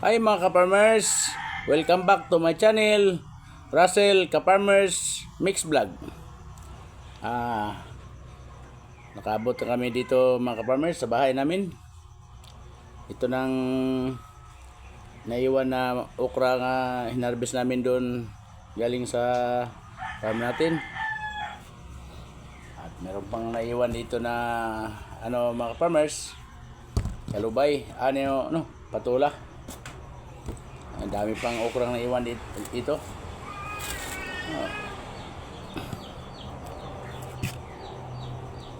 Hi mga ka-farmers! Welcome back to my channel, Russell Ka-Farmers Mix Vlog. Ah, nakabot na kami dito mga ka-farmers sa bahay namin. Ito nang naiwan na okra nga hinarbis namin doon galing sa farm natin. At meron pang naiwan dito na ano mga ka-farmers, kalubay, ano, ano, patula. Ang dami pang okrang naiwan dit- dito. Oh.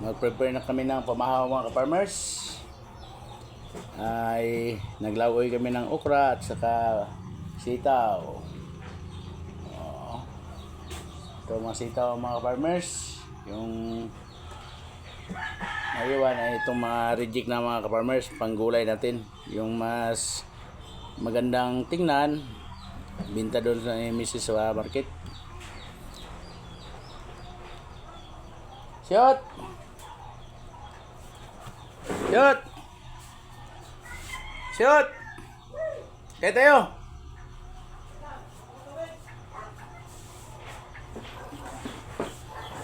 Mag-prepare na kami ng pamahaw mga ka-farmers. Ay naglawoy kami ng okra at saka sitaw. Oh. Ito mga sitaw mga ka-farmers. Yung naiwan ay itong mga reject na mga ka-farmers, panggulay natin. Yung mas magandang tingnan binta doon sa Mrs. sa market Shot! Shot! Shot! Kaya tayo!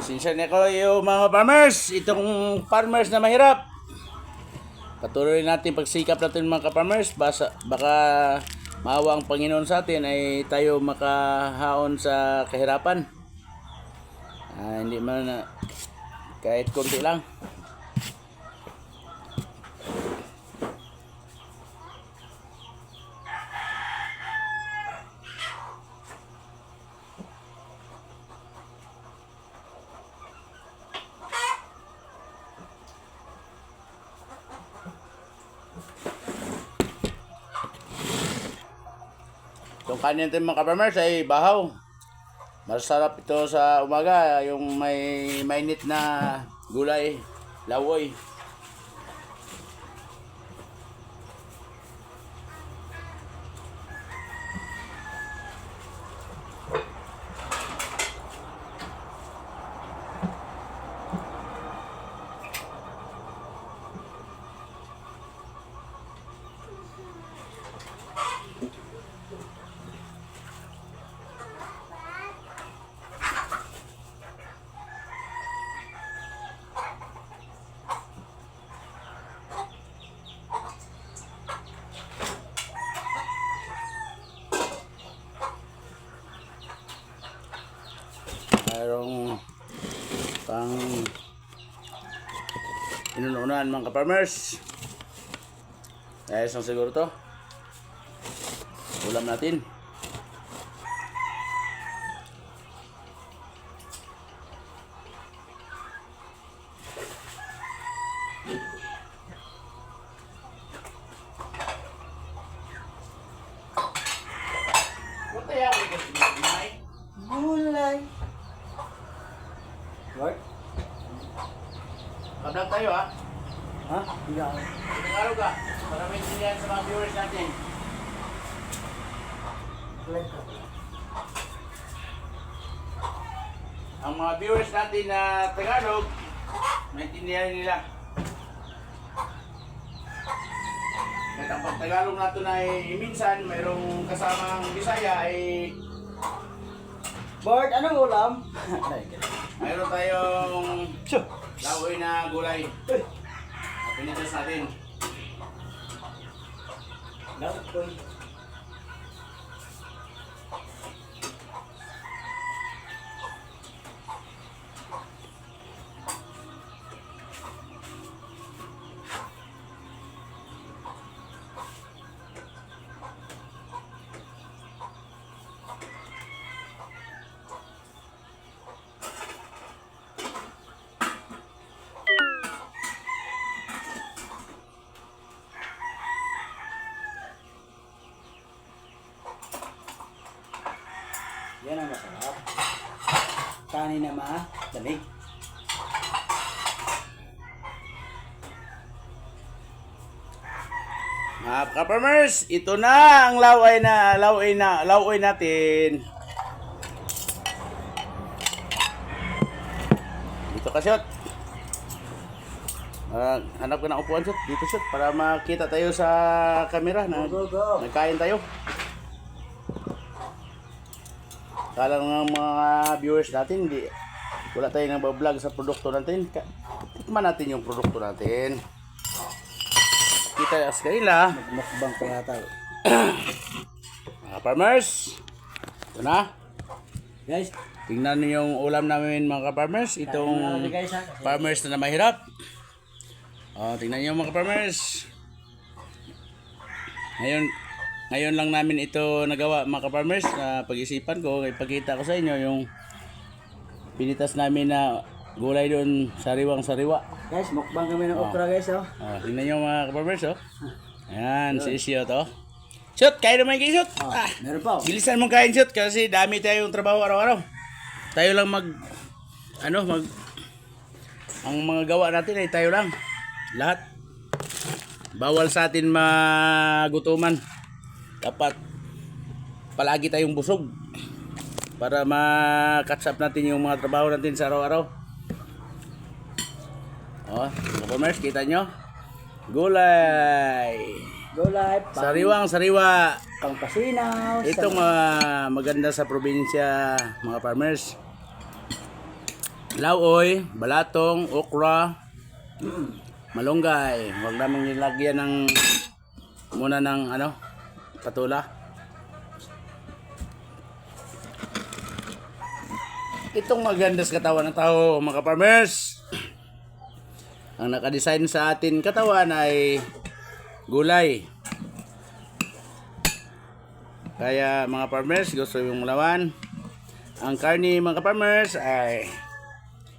Sinsan ko yung mga farmers, itong farmers na mahirap. Patuloy natin pagsikap natin mga ka-farmers basa, baka maawa ang Panginoon sa atin ay tayo makahaon sa kahirapan. Ah, hindi man na kahit konti lang. Itong kanin natin mga ka-farmers ay bahaw. Masarap ito sa umaga, yung may mainit na gulay, lawoy. Mayroong pang inununan mga ka-farmers. Ayos lang siguro to. Ulam natin. Hindi ako. Tagalog ka. Para may sa mga viewers natin. Live ka. Ang mga viewers natin na Tagalog, maintindihan nila. At ang pag-Tagalog natin ay minsan mayroong kasamang Bisaya ay Bart, anong ulam? mayroon tayong Tso. lawoy na gulay. Natin. Dapat ko. Yan ang masarap. Kanin na ma, lamig. Mga ka-farmers, ito na ang laway na laway na laway natin. Dito ka shot. Ah, hanap ka ng upuan, Shot. Dito, Shot. Para makita tayo sa camera na nagkain tayo. Kala ng mga viewers natin, hindi, wala tayong nagbablog sa produkto natin. Tikman natin yung produkto natin. Kita sa kanila, Mukbang pa yata. mga farmers. Ito na. Guys, Tingnan niyo yung ulam namin mga farmers. Itong guys farmers na mahirap. Oh, tingnan niyo mga farmers. Ngayon, ngayon lang namin ito nagawa mga farmers na pag-isipan ko, ipakita ko sa inyo yung pinitas namin na gulay doon sariwang sariwa. Guys, mukbang kami ng okra guys oh. Oh, tingnan niyo mga farmers oh. Ayan, si Isyo to. Shoot, kain naman kayo shoot. Oh, Ah, meron pa oh. bilisan mo kain shoot kasi dami tayong trabaho araw-araw. Tayo lang mag ano mag ang mga gawa natin ay tayo lang. Lahat. Bawal sa atin magutuman. Dapat palagi tayong busog para ma-catch up natin yung mga trabaho natin sa araw-araw. Oh, mga commerce, kita nyo? Gulay! Live. Pang, Sariwang sariwa! pang pasinaw. Ito mga maganda sa probinsya, mga farmers. Lauoy, balatong, okra, malunggay. Huwag namin nilagyan ng muna ng ano, patula. Itong maganda sa katawan ng tao, mga farmers. Ang nakadesign sa atin katawan ay gulay. Kaya mga farmers, gusto yung malawan. Ang karni mga farmers ay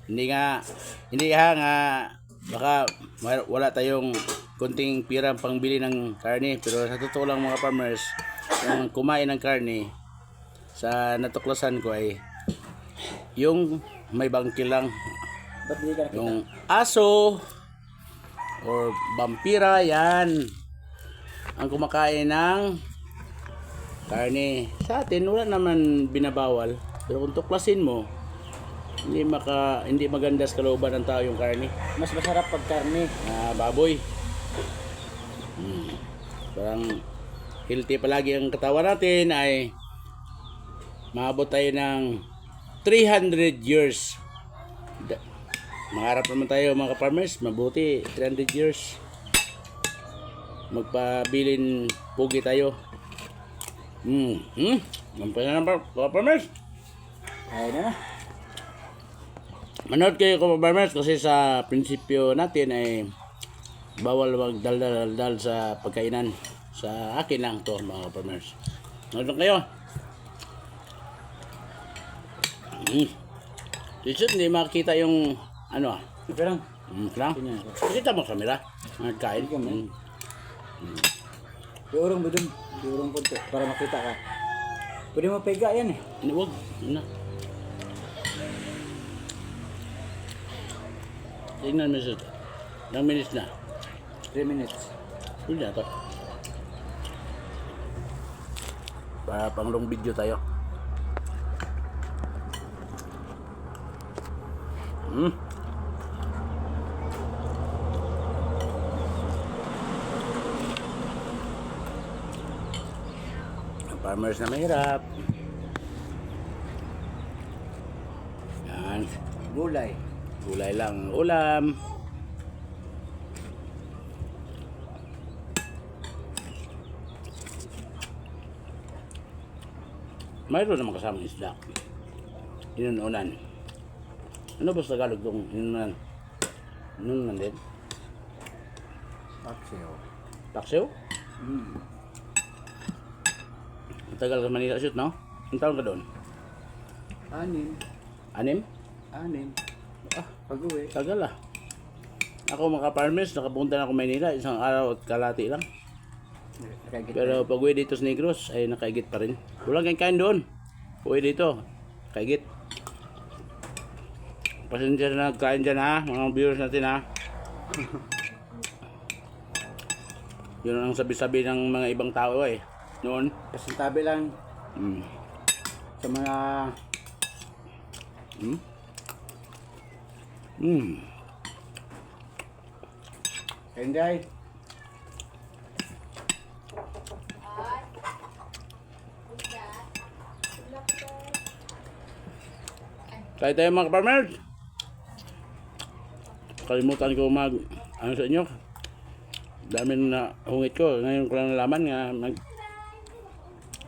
hindi nga hindi nga baka wala tayong kunting pira pangbili ng karni pero sa totoo lang mga farmers yung kumain ng karni sa natuklasan ko ay yung may bangkil lang. Yung aso or vampira yan. Ang kumakain ng karne. Sa atin wala naman binabawal pero kung tuklasin mo hindi maka hindi maganda sa kalooban ng tao yung karne. Mas masarap pag karne. na baboy. Parang healthy palagi ang katawan natin ay maabot tayo ng 300 years Mangarap naman tayo mga farmers, mabuti 300 years. Magpabilin pugi tayo. Hmm, hmm. Mampay na mga farmers. Ayun na. Manood kayo mga farmers kasi sa prinsipyo natin ay bawal magdaldal sa pagkainan. Sa akin lang to mga farmers. Lang kayo. Hmm. Isip hindi makita yung ano ah. Okay lang. Hmm, lang. Tingnan ko. Kita mo kamera. Nagkain. Hmm. Diurong mo dun. Diurong to. Para makita ka. Pwede mo pega yan eh. Hindi, wag. Ano? Tingnan mo sa Ilang minutes na? 3 minutes. Hindi na to. Para pang long video tayo. Hmm. Farmers na mahirap. Yan. Gulay. Gulay lang ang ulam. Mayroon naman kasama isda. Inununan. Ano ba sa Tagalog itong inununan? Inununan din? Pakseo. Taksew? Hmm. Matagal ka Manila shoot, no? Ang taon ka doon? Anim. Anim? Anim. Ah, Pag-uwi. tagal ah. Ako mga farmers, nakapunta na ako Manila, isang araw at kalati lang. Pero pag uwi dito sa Negros, ay nakaigit pa rin. Walang kain kain doon. Uwi dito, kaigit. Pasensya na nagkain dyan ha, mga viewers natin ha. Yun ang sabi-sabi ng mga ibang tao eh. Noon. Kasintabi lang Mm. sa mga Mm. Mm. Hindi. Kaya tayo mga farmers. Kalimutan ko mag ano sa inyo. Dami na hungit ko. Ngayon ko lang nalaman nga mag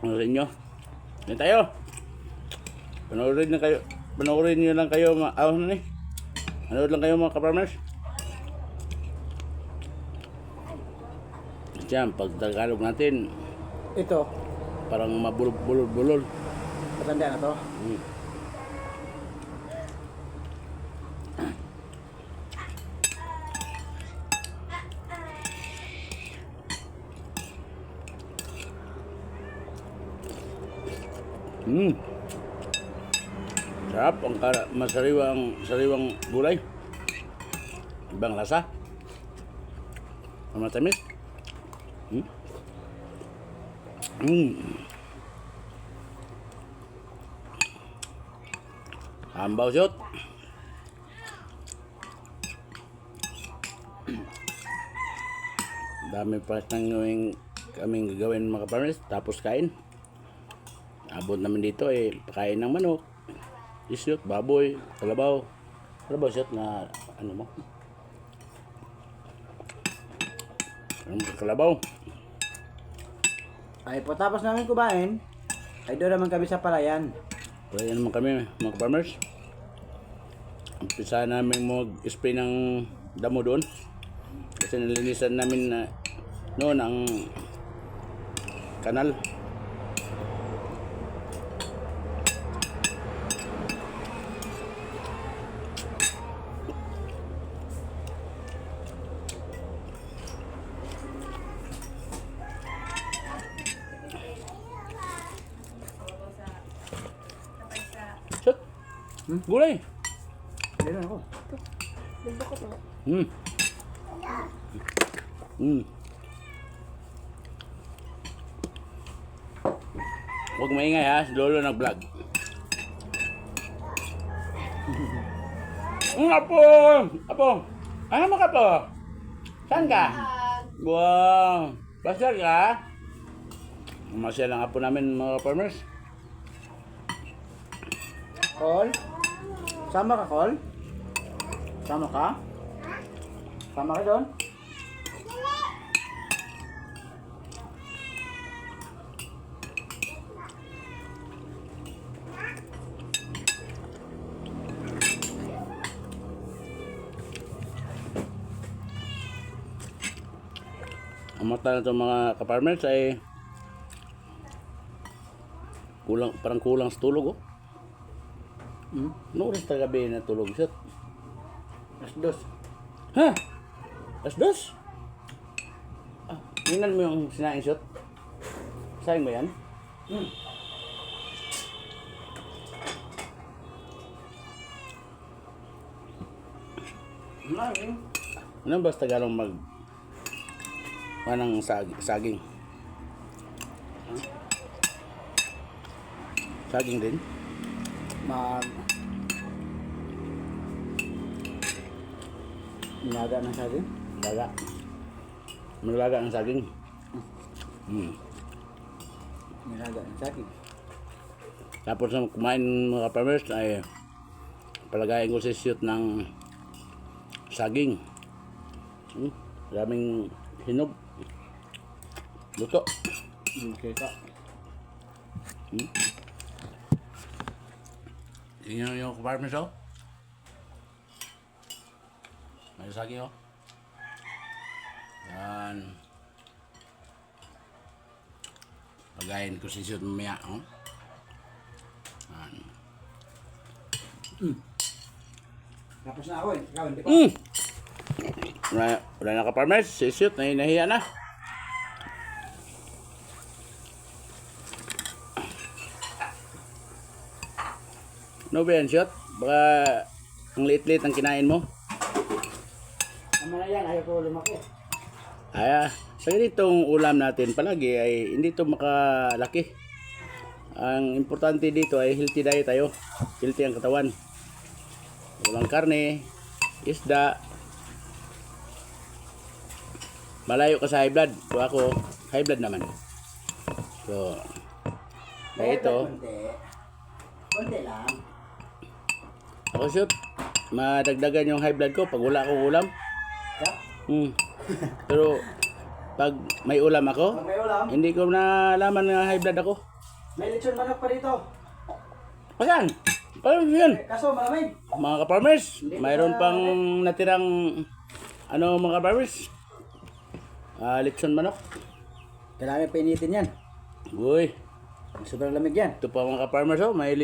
ano sa inyo. Yan tayo. Panoorin na kayo. Panoorin nyo lang kayo mga ah, ano ni. Manood lang kayo mga ka-farmers. Diyan, pag Tagalog natin, Ito, parang mabulol-bulol-bulol. matanda na to. Hmm. Sarap ang masariwang sariwang gulay. Ibang lasa. Ang matamis. Hmm. Hmm. Ambaw shot. Dami pa nang gawing kaming gagawin mga farmers tapos kain. Abot namin dito eh pakain ng manok, isyot, baboy, kalabaw. Kalabaw shot na ano mo? Ano kalabaw? Ay, pagtapos namin kumain, ay doon naman kami sa palayan. Kaya naman kami mga farmers. Umpisa namin mag-spray ng damo doon. Kasi nilinisan namin na noon ang kanal. Shot! Hmm? Gulay! Hindi na ako. Hmm. Hmm. Huwag maingay ha, si Lolo nag-vlog. Hmm, apo! Apo! Ano mo ka po? Saan ka? Wow! Basal ka? Masaya lang apo namin mga farmers. Call? Sama ka, Call? Sama ka? Sama ka doon? Ang mata na itong mga kaparmers ay kulang, parang kulang sa tulog oh. Hmm? Ano oras na gabi na tulog siya? Alas dos. Ha? Alas dos? Ah, tingnan mo yung sinaing shot. Sayang ba yan? Hmm. Maraming. Ano ba sa Tagalog mag... Manang sag saging? Ha? Saging din? Mag... Nilaga na sa atin. Laga. Malaga ang saging. Hmm. Nilaga na sa atin. Tapos nung kumain mga farmers ay palagayin ko si shoot ng saging. Hmm, daming hinog. Luto. Okay ka. Tingnan nyo yung farmers oh. May saging oh. Yan. Pagayin ko si shoot mamaya oh. Yan. Tapos na ako eh. Ikaw, hindi pa. Mm. Wala, wala na ka farmers, si na nahiya na. No ba yan, shoot? Baka ang liit-liit ang kinain mo. Tama na yan. Ayaw ko lumaki. Ay, sa ganitong ulam natin palagi ay hindi to makalaki. Ang importante dito ay healthy diet tayo. Healthy ang katawan. Walang karne, isda, malayo ka sa high blood. So ako, high blood naman. So, kaya ito, Konti. Konti lang. Ako shoot, madagdagan yung high blood ko pag wala akong ulam. Ya? Hmm. Pero, pag may ulam ako, Pag may ulam, hindi ko na alaman na high blood ako. may lechon manok pa dito. Pasan? Paano yun? Eh, Kaso malamig. Mga ka-farmers, mayroon pang natirang ano mga ka-farmers? Ah, lechon manok. Kailangan painitin yan. Uy, Sobrang lamig yan. ito pa mga ka-farmers oh, may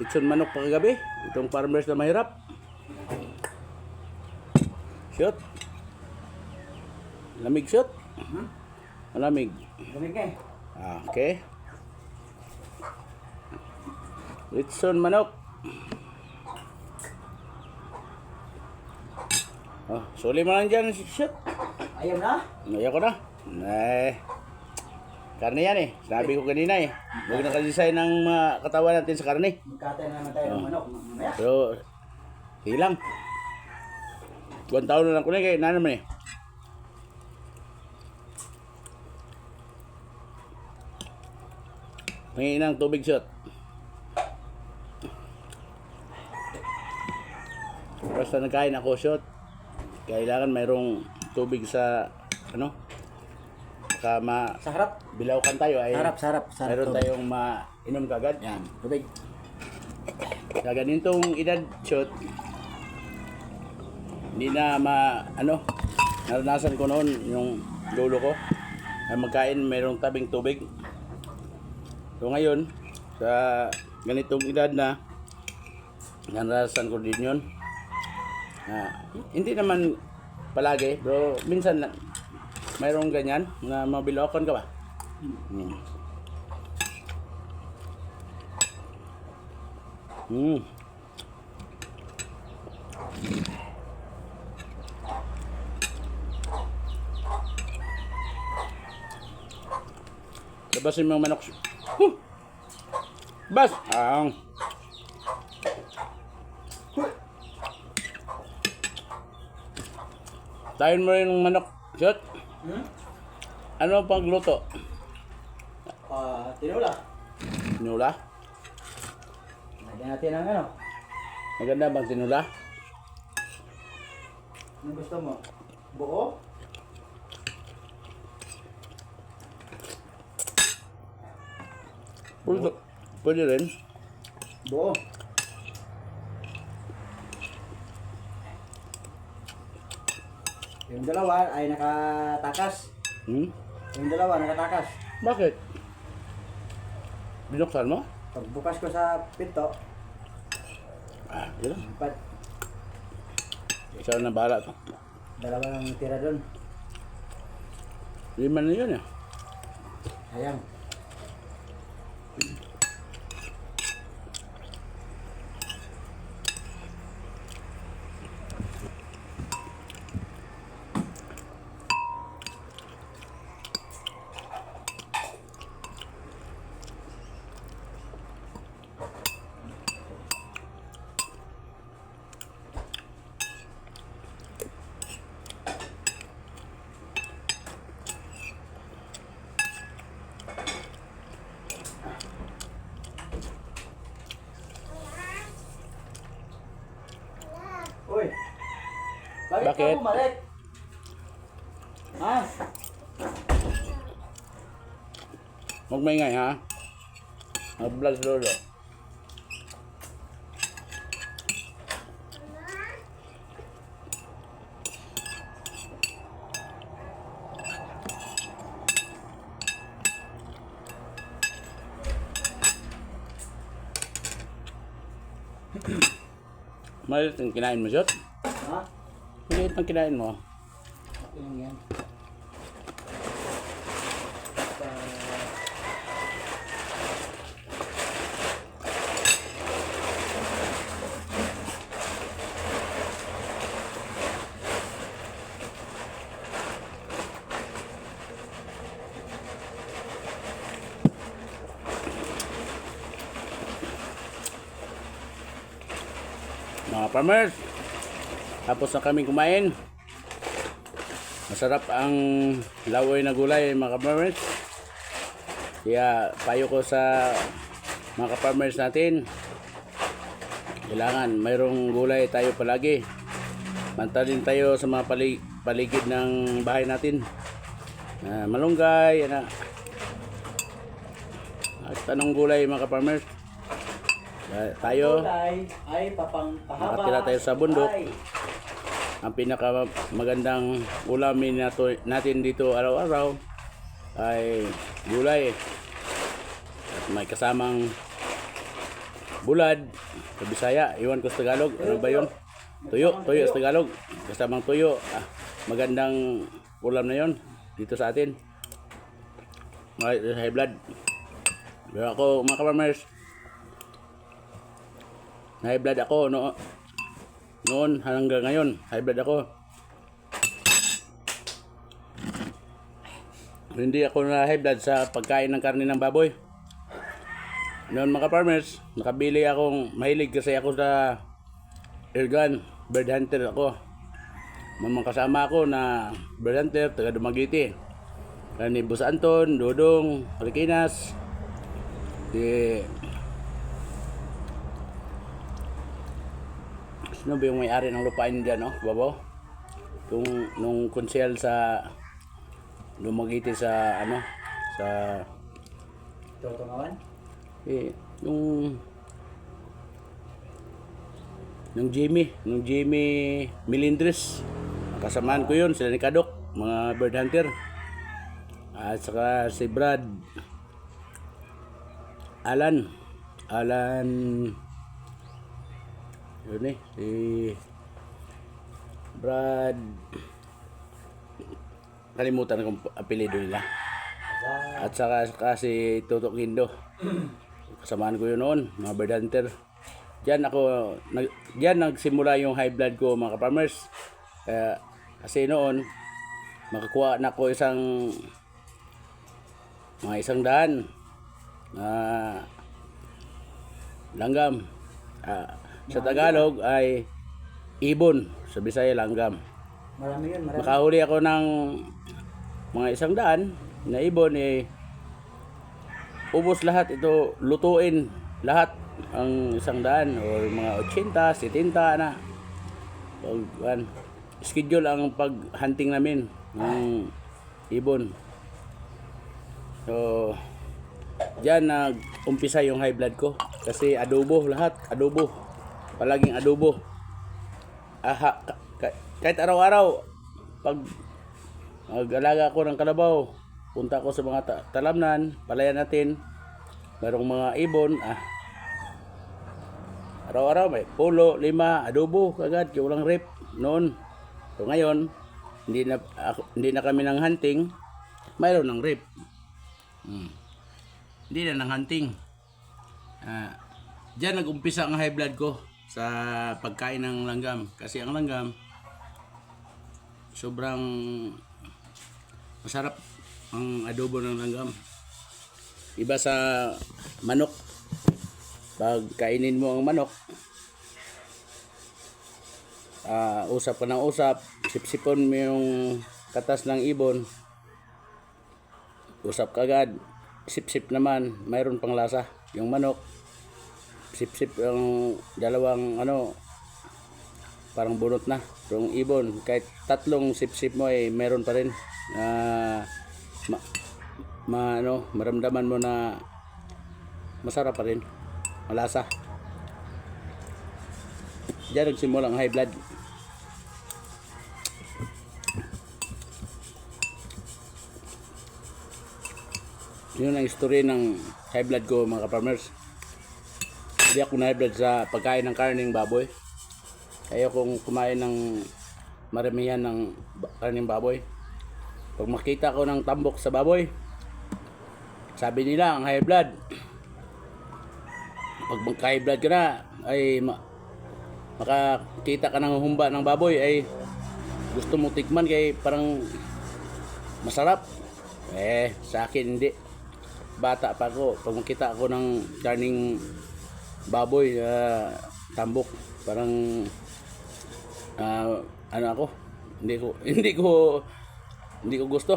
lechon manok pa kagabi. Itong farmers na mahirap. Shoot. Lamig shoot. Malamig. Lamig eh. Ah, okay. Lechon manok. Oh, suli mo lang dyan, shoot. Ayaw na. Ayaw ko na. Eh, karne yan eh. Sabi ko kanina eh. Huwag nakadesign ng mga katawan natin sa karne. Magkatay na naman tayo ng manok. Mamaya. Pero, sige lang. Buwan taon na lang ko na kaya na naman eh. Pangingin ng tubig shot. Basta nagkain ako shot. Kailangan mayroong tubig sa ano? Baka ma Sa harap. bilawkan tayo ay Sarap, sarap, sarap. mayroon tubig. tayong mainom kagad. Yan, tubig. Sa ganitong edad shot, hindi na ma, ano, naranasan ko noon yung lolo ko na magkain mayroong tabing tubig. So ngayon, sa ganitong edad na, naranasan ko din yun. Ah, hindi naman palagi, pero minsan mayroong ganyan na mabilawakan ka ba? Hmm. Hmm. Labasin mo ang manok. Huh! Bas! Ang. Tayin mo rin ng manok. Shot. Hmm? Ano pagluto? Ah, tinula. Tinula? Lagyan natin ng ano. Maganda bang tinula? Anong gusto mo? Buo? Pwede, pwede rin. Buo. Yung dalawa ay nakatakas. Hmm? Yung dalawa nakatakas. Bakit? Binuksan mo? Pagbukas ko sa pinto, Ah, yun. pat, Isa na bahala to. dalawa lang tira doon. Lima na yun eh. Ayan. Bakit, Bakit? ka bumalik? Ha? Huwag maingay ha. Mag-vlog si lolo. Maliit ang kinain mo, Jot? Ha? Maliit ang kinain mo. Okay lang yan. Mga farmers, tapos na kami kumain. Masarap ang lawoy na gulay mga ka-farmers. Kaya payo ko sa mga ka-farmers natin, kailangan mayroong gulay tayo palagi. Mantalin tayo sa mga pali- paligid ng bahay natin. Ah, malunggay, yan na. At anong gulay mga ka-farmers? Ah, tayo, ay papang pahaba. Nakatira tayo sa bundok. Ay, ang pinaka magandang ulamin nato, natin dito araw-araw ay gulay. At may kasamang bulad sa Bisaya. Iwan ko sa Tagalog. Ano ba yun? Tuyo. Tuyo sa Tagalog. Kasamang tuyo. Ah, magandang ulam na yon dito sa atin. May high blood. Pero ako mga ka-farmers. Na high blood ako no noon hanggang ngayon high blood ako. Hindi ako na high blood sa pagkain ng karne ng baboy. Noon mga farmers nakabili akong mahilig kasi ako sa airgun bird hunter ako. Mga kasama ako na bird hunter taga Kaya ni Bus Anton, Dodong, Riquinas di Sino ba yung may-ari ng lupain dyan, no? Babaw? Yung, nung konsel sa lumagiti sa, ano, sa, tutungawan. eh, yung, nung Jimmy, nung Jimmy Milindres. Kasamaan ko yun, sila ni Kadok, mga bird hunter. At saka si Brad Alan. Alan yun eh, si Brad kalimutan kong apelido nila. At saka, saka si Tutok Hindo. Kasamaan ko yun noon, mga bird hunter. Diyan ako, nag, diyan nagsimula yung high blood ko mga farmers. Kaya, kasi noon, makakuha na ko isang mga isang daan na langgam. Ah, sa Tagalog ay ibon, sa Bisaya langgam. Marami yun, marami. Makahuli ako ng mga isang daan na ibon eh ubos lahat ito lutuin lahat ang isang daan o mga 80, 70 na pag an, schedule ang pag-hunting namin ng ibon so Diyan nag-umpisa yung high blood ko kasi adobo lahat, adobo. Palaging adobo. Aha, ka- ka- kahit araw-araw pag mag-alaga ako ng kalabaw, punta ko sa mga ta- talamnan, palayan natin. Merong mga ibon, ah. Araw-araw may pulo, lima, adobo, kagad, yung walang rip noon. So ngayon, hindi na ako, hindi na kami ng hunting, mayroon ng rip. Hmm hindi na nang hunting. Ah, diyan nag-umpisa ang high blood ko sa pagkain ng langgam kasi ang langgam sobrang masarap ang adobo ng langgam. Iba sa manok. Pag kainin mo ang manok, ah, usap ka ng usap, sipsipon mo yung katas ng ibon, usap ka agad, sip-sip naman, mayroon pang lasa. Yung manok, sip-sip yung dalawang ano, parang bunot na. Yung ibon, kahit tatlong sip-sip mo ay mayroon pa rin. na ma, ma- ano, maramdaman mo na masarap pa rin. Malasa. Diyan nagsimula ang high blood. Yun ang history ng high blood ko mga ka-farmers. Hindi ako na high blood sa pagkain ng karning baboy. Ayaw kong kumain ng maramihan ng karning baboy. Pag makita ko ng tambok sa baboy, sabi nila ang high blood. Pag magka-high blood ka na, ay ma- makakita ka ng humba ng baboy ay gusto mo tikman kay parang masarap. Eh, sa akin hindi. Bata pa ako, pag makita ako ng karning baboy na tambok, parang ah, ano ako, hindi ko hindi ko Hindi ko gusto.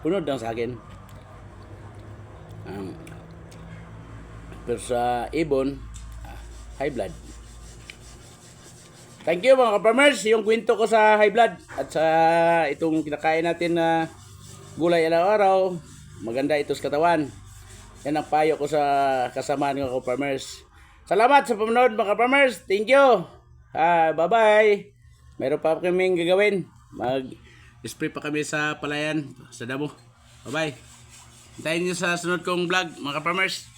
Punod lang sa akin. Um, pero sa ibon, ah, high blood. Thank you mga ka-farmers. Yung kwento ko sa high blood at sa itong kinakain natin na gulay araw-araw, maganda ito sa katawan. Yan ang payo ko sa kasamahan ng ka-farmers. Salamat sa panonood mga ka-farmers. Thank you. Ah, bye-bye. Meron pa kaming gagawin. Mag-spray pa kami sa palayan, sa damo. Bye-bye. Hintayin nyo sa sunod kong vlog mga ka-farmers.